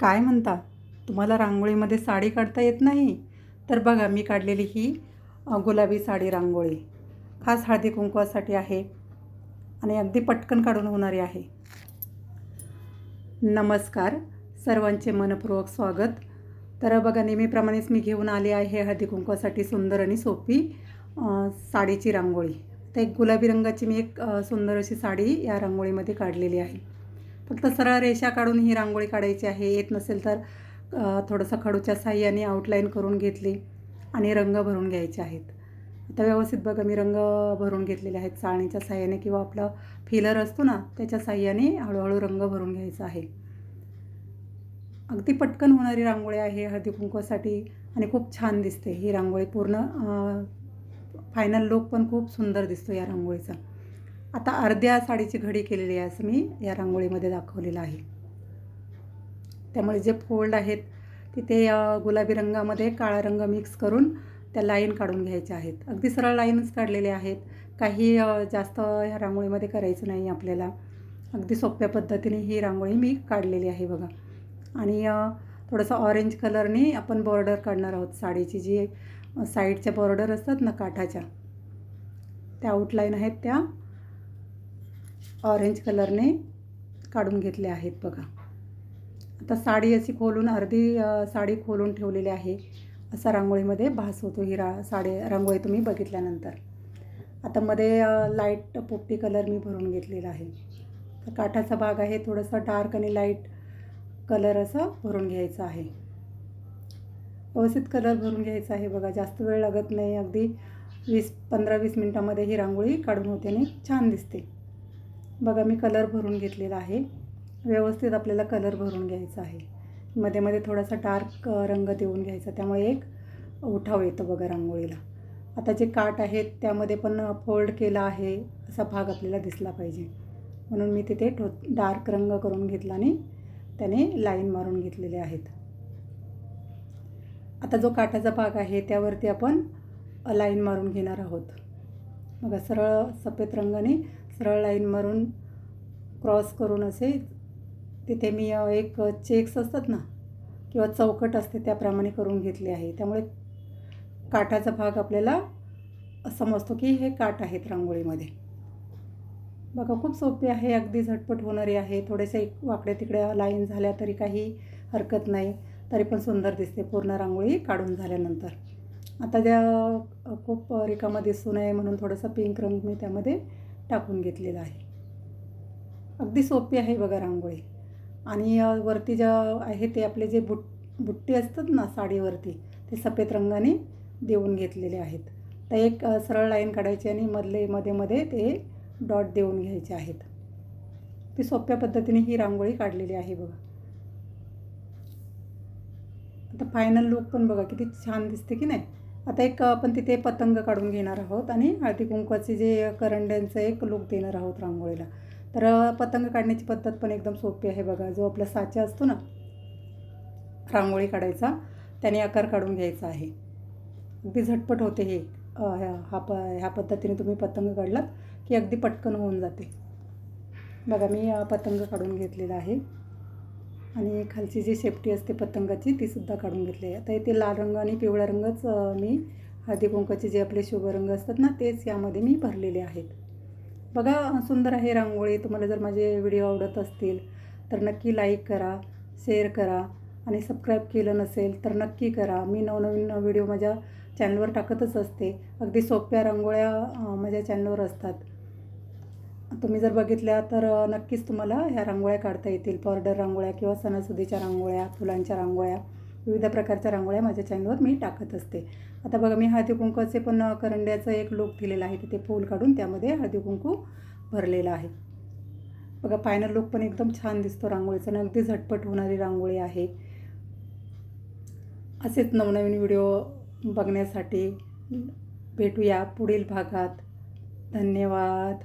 काय म्हणता? तुम्हाला रांगोळीमध्ये साडी काढता येत नाही? तर बघा मी काढलेली ही गुलाबी साडी रांगोळी. खास हळदी कुंकवासाठी आहे आणि अगदी पटकन काढून होणारी आहे. नमस्कार. सर्वांचे मनपूर्वक स्वागत. तर बघा नेहमीप्रमाणेच मी घेऊन आले आहे हळदी कुंकवासाठी सुंदर आणि सोपी साडीची रांगोळी. तर एक गुलाबी रंगाची मी एक सुंदर अशी साडी या रांगोळीमध्ये काढलेली आहे. फक्त सरळ रेषा काढून ही रांगोळी काढायची आहे. येत नसेल तर थोडंसं खडूच्या साह्याने आउटलाईन करून घेतली आणि रंग भरून घ्यायचे आहेत. आता व्यवस्थित बघा मी रंग भरून घेतलेले आहेत. चाळणीच्या साह्याने किंवा आपलं फिलर असतो ना त्याच्या साह्याने हळूहळू रंग भरून घ्यायचा आहे. अगदी पटकन होणारी रांगोळी आहे हळदी कुंकवासाठी आणि खूप छान दिसते ही रांगोळी. पूर्ण फायनल लुक पण खूप सुंदर दिसतो या रांगोळीचा. आता अर्ध्या साडीची घडी केलेली आहे असं मी या रांगोळीमध्ये दाखवलेलं आहे. त्यामुळे जे फोल्ड आहेत तिथे गुलाबी रंगामध्ये काळा रंग मिक्स करून त्या लाईन काढून घ्यायच्या आहेत. अगदी सरळ लाईनच काढलेले आहेत. काही जास्त ह्या रांगोळीमध्ये करायचं नाही आपल्याला. अगदी सोप्या पद्धतीने ही रांगोळी मी काढलेली आहे बघा. आणि थोडंसं ऑरेंज कलरने आपण बॉर्डर काढणार आहोत. साडीची जी साईडच्या बॉर्डर असतात ना काठाच्या त्या आउटलाईन आहेत त्या. ऑरेंज कलरने काढून घेतले आहेत बघा. आता साडी अशी खोलून अर्धी साडी खोलून ठेवलेली आहे. असा रांगोळीमध्ये भास होतो. ही रा साडी रांगोळी तुम्ही बघितल्यानंतर. आता मध्ये लाइट पोपटी कलर मी भरून घेतलेला आहे. तर काठाचा भाग आहे थोडंसं डार्क आणि लाइट कलर असं भरून घ्यायचं आहे. व्यवस्थित कलर भरून घ्यायचा आहे बघा. जास्त वेळ लागत नाही. अगदी वीस पंधरा वीस मिनटामध्ये ही रांगोळी काढून होते आणि छान दिसते. बघा मी कलर भरून घेतलेला आहे. व्यवस्थित आपल्याला कलर भरून घ्यायचा आहे. मध्ये मध्ये थोडासा डार्क रंग देऊन घ्यायचा. त्यामुळे एक उठाव येतो बघा रांगोळीला. आता जे काठ आहेत त्यामध्ये पण फोल्ड केला आहे असा भाग आपल्याला दिसला पाहिजे. म्हणून मी तिथे ठो डार्क रंग करून घेतला आणि त्याने लाईन मारून घेतलेले आहेत. आता जो काठाचा भाग आहे त्यावरती आपण लाईन मारून घेणार आहोत. बघा सरळ सफेद रंगाने सरळ लाईन मारून क्रॉस करून असे तिथे मी एक चेक्स असतात ना किंवा चौकट असते त्याप्रमाणे करून घेतली आहे. त्यामुळे काठाचा भाग आपल्याला समजतो की हे काठ आहेत रांगोळीमध्ये. बघा खूप सोपी आहे अगदी झटपट होणारी आहे. थोडेसे एक वाकड्या तिकड्या लाईन झाल्या तरी काही हरकत नाही. तरी पण सुंदर दिसते पूर्ण रांगोळी काढून झाल्यानंतर. आता ज्या खूप रिकामा दिसू नये म्हणून थोडंसं पिंक रंग मी त्यामध्ये टाकून घेतलेलं आहे. अगदी सोपी आहे बघा रांगोळी. आणि वरती ज्या आहे ते आपले जे बुट बुट्टी असतात ना साडीवरती ते सफेद रंगाने देऊन घेतलेले आहेत. तर एक सरळ लाईन काढायची आणि मधले मध्ये मध्ये ते डॉट देऊन घ्यायचे आहेत. ती सोप्या पद्धतीने ही रांगोळी काढलेली आहे बघा. आता फायनल लुक पण बघा किती छान दिसते की नाही? आता एक आपण तिथे पतंग काढून घेणार आहोत आणि हळदी कुंकवाचे जे करंड्यांचं एक लुक देणार आहोत रांगोळीला. तर पतंग काढण्याची पद्धत पण एकदम सोपी आहे बघा. जो आपला साचा असतो ना रांगोळी काढायचा त्याने आकार काढून घ्यायचा आहे. अगदी झटपट होते हे. हा प ह्या पद्धतीने तुम्ही पतंग काढलात की अगदी पटकन होऊन जाते. बघा मी पतंग काढून घेतलेला आहे. आणि खालची जी शेपटी असते पतंगाची तीसुद्धा काढून घेतली आहे. आता इथे लाल रंग आणि पिवळा रंगच मी हळदी कुंकाचे जे आपले शुभ रंग असतात ना तेच यामध्ये मी भरलेले आहेत. बघा सुंदर आहे रांगोळी. तुम्हाला जर माझे व्हिडिओ आवडत असतील तर नक्की लाईक करा शेअर करा आणि सबस्क्राईब केलं नसेल तर नक्की करा. मी नवनवीन व्हिडिओ माझ्या चॅनलवर टाकतच असते. अगदी सोप्या रांगोळ्या माझ्या चॅनलवर असतात. तुम्ही जर बघितल्या तर नक्कीच तुम्हाला ह्या रांगोळ्या काढता येतील. पर्डर रांगोळ्या किंवा सणासुदीच्या रांगोळ्या फुलांच्या रांगोळ्या विविध प्रकारच्या रांगोळ्या माझ्या चॅनलवर मी टाकत असते. आता बघा मी हळदी कुंकूचे पण करंड्याचं एक लुक दिलेला आहे. तिथे फूल काढून त्यामध्ये हळदी कुंकू भरलेलं आहे. बघा फायनल लुक पण एकदम छान दिसतो रांगोळीचा. आणि अगदी झटपट होणारी रांगोळी आहे. असेच नवनवीन व्हिडिओ बघण्यासाठी भेटूया पुढील भागात. धन्यवाद.